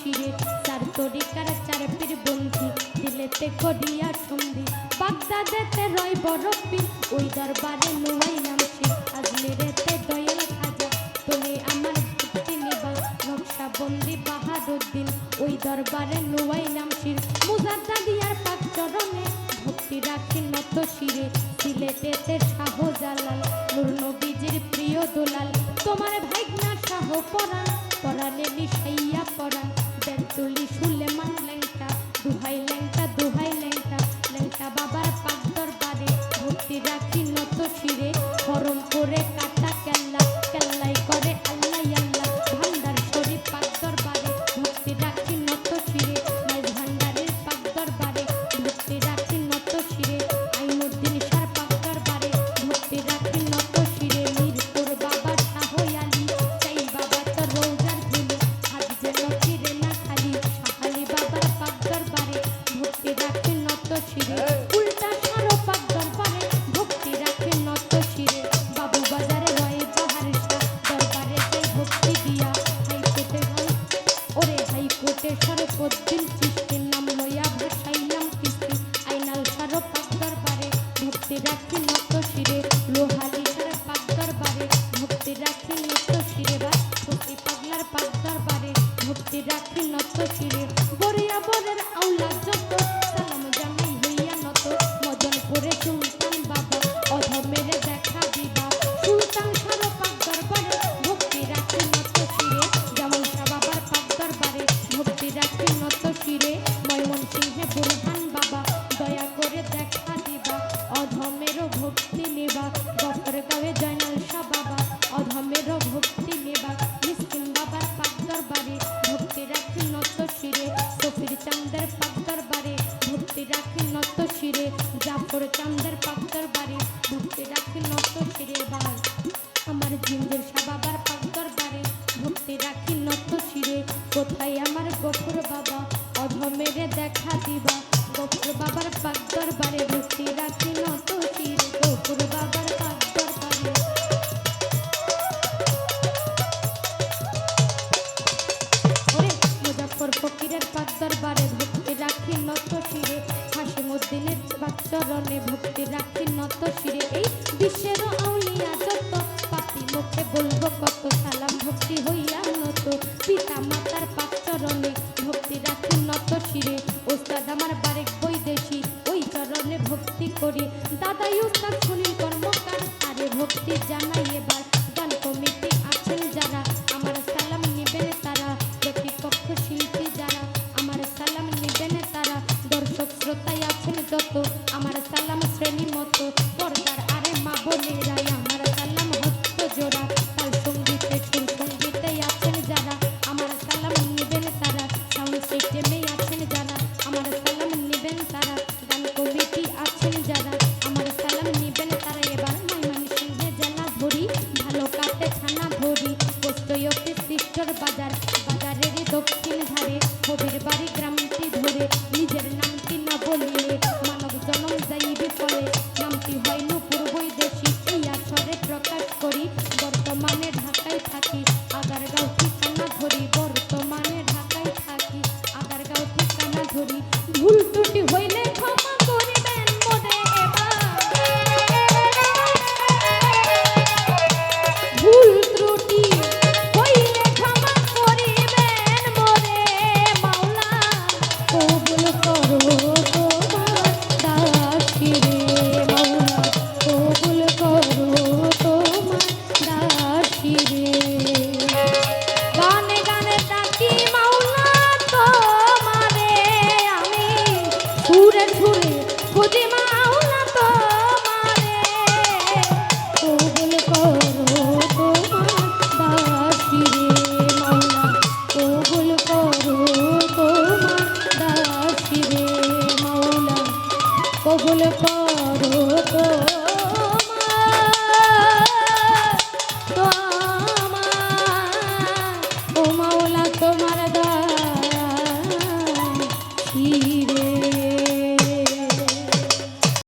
শিরে চার চার পীর বন্ধি, দিলেতে সন্ধি। রয় ওই দরবারে নোয়াই নামছি আজমিরেতে দয়াল খাজা তুমি আমার ভক্তি নিবা নকশা বন্দি বাহাদুদ্দিন ওই দরবারে দিয়ার পাক চরণে ভক্তি রাখি নত শিরে। সিলেটেতে জালাল নবীজির প্রিয় দোলাল। তোমার ভাইগনা শাহ পরা পরালে নিশাইয়া পরা হস্ত শিরে লোহালি নত শিরে জাফর চান্দের পাক্তর বাড়ি। ভক্তি রাখি নত শিরে ভাই আমার জিন্দের সাবাবার পাক্তর বাড়ি। ভক্তি রাখি নত শিরে। কোথায় আমার গফুর বাবা? অধমেরে দেখা দিবা। গফুর বাবার পাক্তর বাড়ি। ভক্তি রাখি নত শিরে। গফুর বাবার চর বাজার, বাজারের দক্ষিণ ধারে, কবির বাড়ি গ্রামটি ধরে, নিজের নামটি না বলিলে মানব জনম যাইবে ফলে কবুল করো তো।